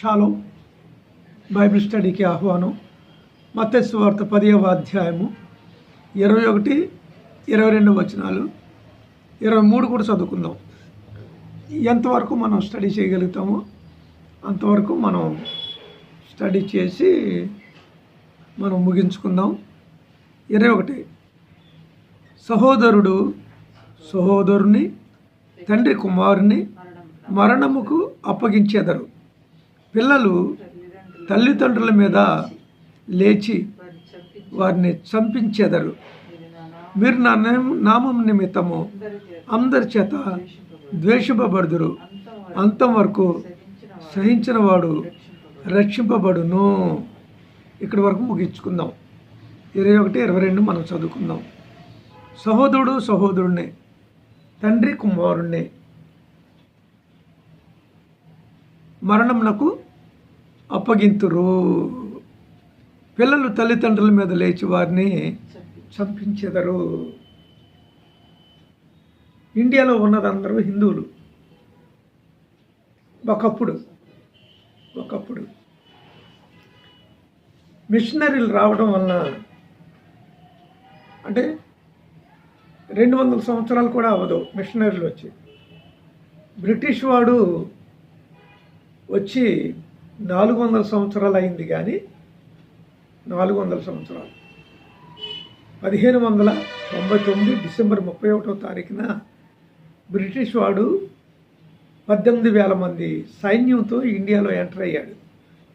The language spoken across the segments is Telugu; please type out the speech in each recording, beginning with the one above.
షాలో బైబిల్ స్టడీకి ఆహ్వానం. మత్స్సు వార్త పదిహవ అధ్యాయము ఇరవై ఒకటి ఇరవై రెండు వచనాలు ఇరవై మూడు కూడా చదువుకుందాం. ఎంతవరకు మనం స్టడీ చేయగలుగుతామో అంతవరకు మనం స్టడీ చేసి మనం ముగించుకుందాం. ఇరవై ఒకటి సహోదరుడు సహోదరుని తండ్రి కుమారుని మరణముకు అప్పగించేదరు. పిల్లలు తల్లిదండ్రుల మీద లేచి వారిని చంపించేదరు. మీరు నా నామం నిమిత్తము అందరి చేత ద్వేషింపబడుదురు. అంతం వరకు సహించిన వాడు రక్షింపబడును. ఇక్కడి వరకు ముగించుకుందాం. ఇరవై ఒకటి ఇరవై రెండు మనం చదువుకుందాం. సహోదరుడు సహోదరుణ్ణి తండ్రి కుమారుణ్ణి. మరణంనకు అప్పగింతురు. పిల్లలు తల్లిదండ్రుల మీద లేచి వారిని చంపించెదరు. ఇండియాలో ఉన్నదందరూ హిందువులు. ఒకప్పుడు ఒకప్పుడు మిషనరీలు రావడం వలన అంటే రెండు వందల సంవత్సరాలు కూడా అవ్వదు మిషనరీలు వచ్చి. బ్రిటిష్ వాడు వచ్చి నాలుగు వందల సంవత్సరాలు అయింది కానీ నాలుగు వందల సంవత్సరాలు. పదిహేను వందల తొంభై తొమ్మిది డిసెంబర్ ముప్పై ఒకటో తారీఖున బ్రిటిష్ వాడు పద్దెనిమిది వేల మంది సైన్యంతో ఇండియాలో ఎంటర్ అయ్యాడు.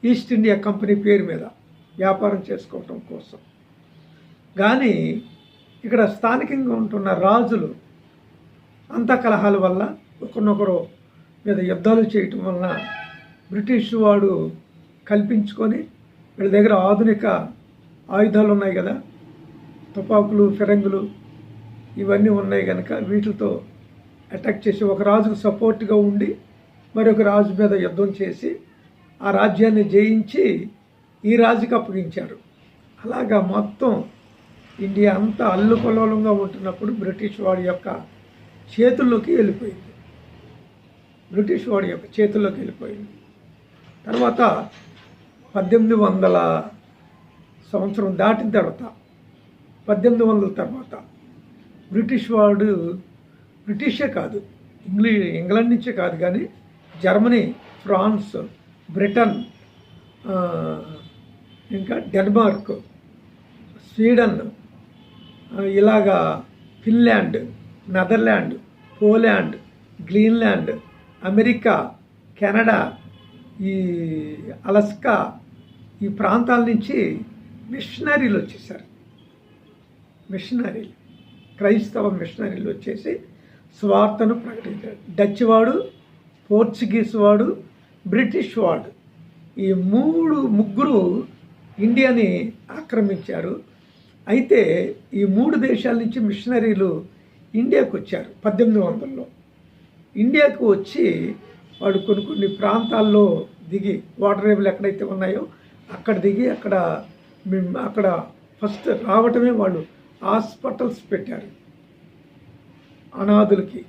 ఈస్ట్ ఇండియా కంపెనీ పేరు మీద వ్యాపారం చేసుకోవటం కోసం. కానీ ఇక్కడ స్థానికంగా ఉంటున్న రాజులు అంత కలహాల వల్ల ఒకరినొకరు మీద యుద్ధాలు చేయటం వలన బ్రిటిష్ వాడు కల్పించుకొని వీళ్ళ దగ్గర ఆధునిక ఆయుధాలు ఉన్నాయి కదా తుపాకులు ఫిరంగులు ఇవన్నీ ఉన్నాయి కనుక వీటితో అటాక్ చేసి ఒక రాజుకు సపోర్ట్గా ఉండి మరొక రాజు మీద యుద్ధం చేసి ఆ రాజ్యాన్ని జయించి ఈ రాజుకి అప్పగించారు. అలాగా మొత్తం ఇండియా అంతా అల్లుకొలోలంగా ఉంటున్నప్పుడు బ్రిటిష్ వాడి యొక్క చేతుల్లోకి వెళ్ళిపోయింది. బ్రిటిష్ వాడి యొక్క చేతుల్లోకి వెళ్ళిపోయింది. తర్వాత పద్దెనిమిది వందల సంవత్సరం దాటిన తర్వాత పద్దెనిమిది వందల తర్వాత బ్రిటిష్ వాడు బ్రిటిషే కాదు ఇంగ్లీ ఇంగ్లాండ్ నుంచే కాదు కానీ జర్మనీ ఫ్రాన్స్ బ్రిటన్ ఇంకా డెన్మార్క్ స్వీడన్ ఇలాగా Finland Netherland Poland Greenland America Canada ఈ అలస్కా ఈ ప్రాంతాల నుంచి మిషనరీలు వచ్చేసారు. మిషనరీలు. క్రైస్తవ మిషనరీలు వచ్చేసి స్వార్థను ప్రకటించారు. డచ్ వాడు పోర్చుగీస్ వాడు బ్రిటిష్ వాడు. ఈ మూడు ముగ్గురు ఇండియాని ఆక్రమించారు. అయితే ఈ మూడు దేశాల నుంచి మిషనరీలు ఇండియాకు వచ్చారు పద్దెనిమిది వందల్లో. ఇండియాకు వచ్చి వాడు కొన్ని కొన్ని ప్రాంతాల్లో దిగి వాటర్ రేవులు ఎక్కడైతే ఉన్నాయో అక్కడ దిగి అక్కడ అక్కడ ఫస్ట్ రావటమే వాళ్ళు హాస్పిటల్స్ పెట్టారు. అనాథులకి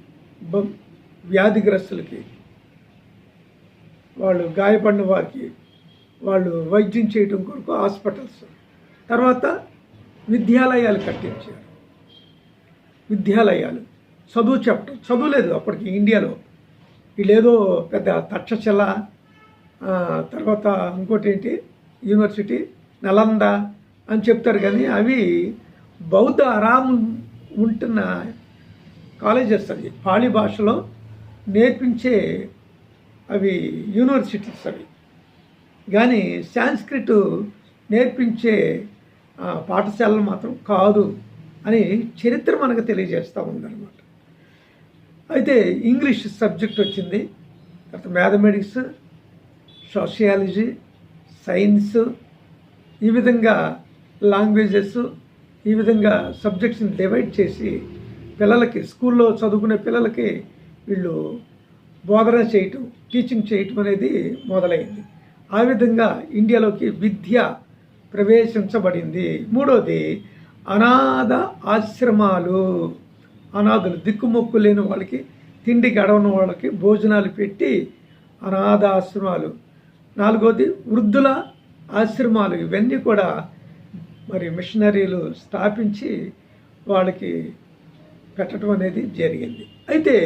వ్యాధిగ్రస్తులకి వాళ్ళు గాయపడిన వారికి వాళ్ళు వైద్యం చేయటం కొరకు హాస్పిటల్స్. తర్వాత విద్యాలయాలు కట్టించారు. విద్యాలయాలు చదువు చెప్పడం చదువులేదు అప్పటికి ఇండియాలో. వీళ్ళేదో పెద్ద తక్షశిల తర్వాత ఇంకోటి ఏంటి యూనివర్సిటీ నలంద అని చెప్తారు కానీ అవి బౌద్ధ అరాము ఉంటున్న కాలేజెస్ అవి. పాళీ భాషలో నేర్పించే అవి యూనివర్సిటీస్ అవి. కానీ సాంస్క్రిట్ నేర్పించే పాఠశాలలు మాత్రం కాదు అని చరిత్ర మనకు తెలియజేస్తూ ఉందన్నమాట. అయితే ఇంగ్లీష్ సబ్జెక్ట్ వచ్చింది. తర్వాత మ్యాథమెటిక్స్ సోషియాలజీ సైన్స్ ఈ విధంగా లాంగ్వేజెస్ ఈ విధంగా సబ్జెక్ట్స్ని డివైడ్ చేసి పిల్లలకి స్కూల్లో చదువుకునే పిల్లలకి వీళ్ళు బోధన చేయటం టీచింగ్ చేయటం అనేది మొదలైంది. ఆ విధంగా ఇండియాలోకి విద్య ప్రవేశించబడింది. మూడోది అనాథ ఆశ్రమాలు. అనాథులు దిక్కుమొక్కు లేని వాళ్ళకి తిండి గడవని వాళ్ళకి భోజనాలు పెట్టి అనాథ ఆశ్రమాలు నాలుగోది వృద్ధుల ఆశ్రమాలు. ఇవన్నీ కూడా మరి మిషనరీలు స్థాపించి వాళ్ళకి పెట్టడం అనేది జరిగింది. అయితే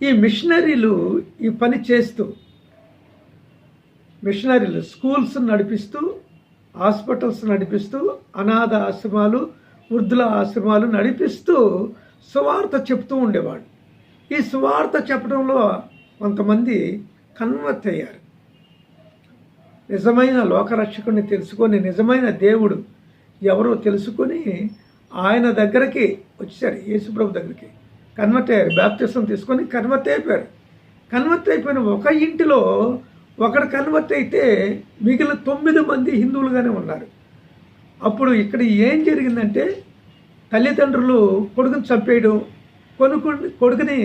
ఈ మిషనరీలు ఈ పని చేస్తూ మిషనరీలు స్కూల్స్ నడిపిస్తూ హాస్పిటల్స్ నడిపిస్తూ అనాథ ఆశ్రమాలు వృద్ధుల ఆశ్రమాలు నడిపిస్తూ సువార్త చెప్తూ ఉండేవాడు. ఈ సువార్త చెప్పడంలో కొంతమంది కన్వర్ట్ అయ్యారు. నిజమైన లోకరక్షకుని తెలుసుకొని నిజమైన దేవుడు ఎవరో తెలుసుకొని ఆయన దగ్గరికి వచ్చారు యేసుప్రభు దగ్గరికి. కన్వర్ట్ అయ్యారు బ్యాప్టిజం తీసుకొని కన్వర్ట్ అయిపోయారు. కన్వర్ట్ అయిపోయిన ఒక ఇంటిలో ఒకడు కన్వర్ట్ అయితే మిగిలిన తొమ్మిది మంది హిందువులుగానే ఉన్నారు. అప్పుడు ఇక్కడ ఏం జరిగిందంటే తల్లిదండ్రులు కొడుకుని చంపేయడం కొనుక్కు కొడుకుని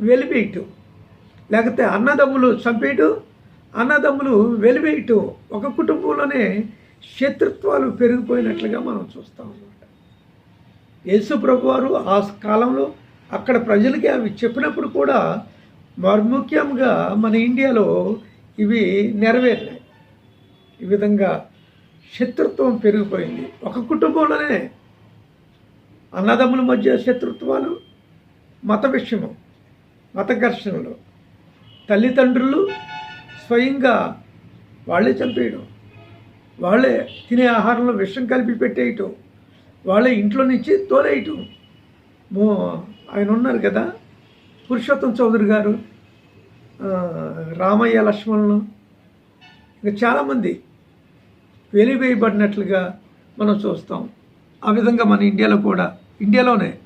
వెలివేయటం లేకపోతే అన్నదమ్ములు చంపేయటం అన్నదమ్ములు వెలివేయటం ఒక కుటుంబంలోనే శత్రుత్వాలు పెరిగిపోయినట్లుగా మనం చూస్తాం అన్నమాట యేసు ప్రభు వారు ఆ కాలంలో అక్కడ ప్రజలకి అవి చెప్పినప్పుడు కూడా మరి ముఖ్యంగా మన ఇండియాలో ఇవి నెరవేరినాయి. ఈ విధంగా శత్రుత్వం పెరిగిపోయింది. ఒక కుటుంబంలోనే అన్నదమ్ముల మధ్య శత్రుత్వాలు మత విషయము మత ఘర్షణలు తల్లిదండ్రులు స్వయంగా వాళ్ళే చంపేయడం వాళ్ళే తినే ఆహారంలో విషం కలిపి పెట్టేయటం వాళ్ళే ఇంట్లో నుంచి తోలేయటం. మో ఆయన ఉన్నారు కదా పురుషోత్తం చౌదరి గారు రామయ్య లక్ష్మణులు ఇంకా చాలామంది వెలివేయబడినట్లుగా మనం చూస్తాం. ఆ విధంగా మన ఇండియాలో కూడా ఇండియాలోనే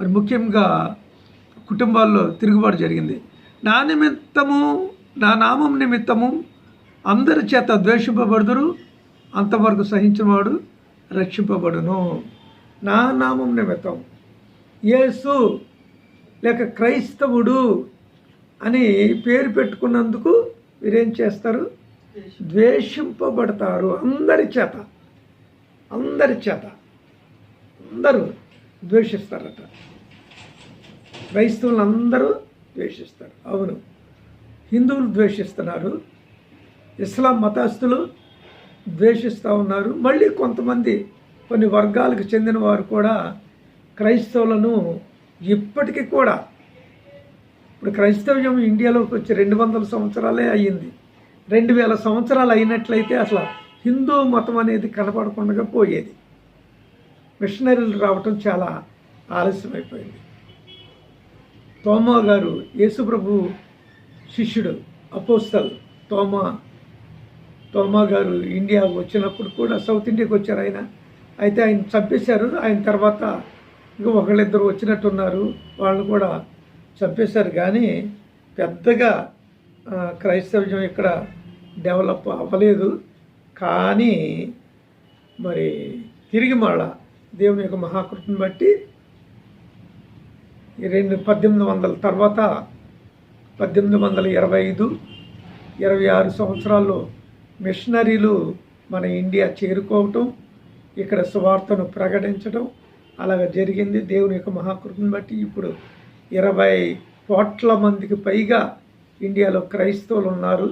మరి ముఖ్యంగా కుటుంబాల్లో తిరుగుబాటు జరిగింది. నా నిమిత్తము నా నామం నిమిత్తము అందరి చేత ద్వేషింపబడుదురు అంతవరకు సహించినవాడు రక్షింపబడును. నా నామం నిమిత్తం. యేసు లేక క్రైస్తవుడు అని పేరు పెట్టుకున్నందుకు వీరేం చేస్తారు? ద్వేషింపబడతారు. అందరి చేత అందరి చేత. అందరూ ద్వేషిస్తారట. క్రైస్తవులు అందరూ ద్వేషిస్తారు. అవును. హిందువులు ద్వేషిస్తున్నారు. ఇస్లాం మతస్థులు ద్వేషిస్తూ ఉన్నారు. మళ్ళీ కొంతమంది కొన్ని వర్గాలకు చెందిన వారు కూడా క్రైస్తవులను ఇప్పటికీ కూడా ఇప్పుడు క్రైస్తవ్యం ఇండియాలోకి వచ్చి రెండు వందల సంవత్సరాలే అయ్యింది. రెండు వేల సంవత్సరాలు అయినట్లయితే అసలు హిందూ మతం అనేది కనపడకుండా పోయేది. మిషనరీలు రావటం చాలా ఆలస్యమైపోయింది. తోమా గారు యేసుప్రభు శిష్యుడు అపోస్తల్ తోమా తోమా గారు ఇండియా వచ్చినప్పుడు కూడా సౌత్ ఇండియాకి వచ్చారు ఆయన. అయితే ఆయన చంపేశారు. ఆయన తర్వాత ఇంకా ఒకళ్ళిద్దరు వచ్చినట్టున్నారు. వాళ్ళు కూడా చంపేశారు. కానీ పెద్దగా క్రైస్తవ్యం ఇక్కడ డెవలప్ అవ్వలేదు. కానీ మరి తిరిగి మళ్ళా దేవుని యొక్క మహాకృతిని బట్టి రెండు పద్దెనిమిది వందల తర్వాత పద్దెనిమిది వందల ఇరవై ఐదు ఇరవై ఆరు సంవత్సరాల్లో మిషనరీలు మన ఇండియా చేరుకోవటం ఇక్కడ సువార్తను ప్రకటించడం అలాగ జరిగింది. దేవుని యొక్క మహాకృతిని బట్టి ఇప్పుడు ఇరవై కోట్ల మందికి పైగా ఇండియాలో క్రైస్తవులు ఉన్నారు.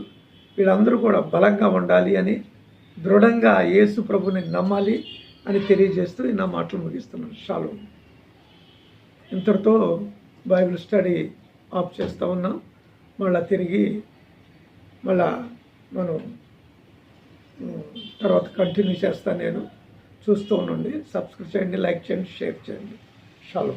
వీళ్ళందరూ కూడా బలంగా ఉండాలి అని దృఢంగా యేసు ప్రభుని నమ్మాలి. అని తెలియజేస్తూ నా మాటలు ముగిస్తున్నాను. షాలు. ఇంతటితో బైబిల్ స్టడీ ఆఫ్ చేస్తూ ఉన్నాం. మళ్ళా తిరిగి మళ్ళా మనం తర్వాత కంటిన్యూ చేస్తాను నేను. చూస్తూ ఉండండి. సబ్స్క్రైబ్ చేయండి లైక్ చేయండి షేర్ చేయండి. షాలో.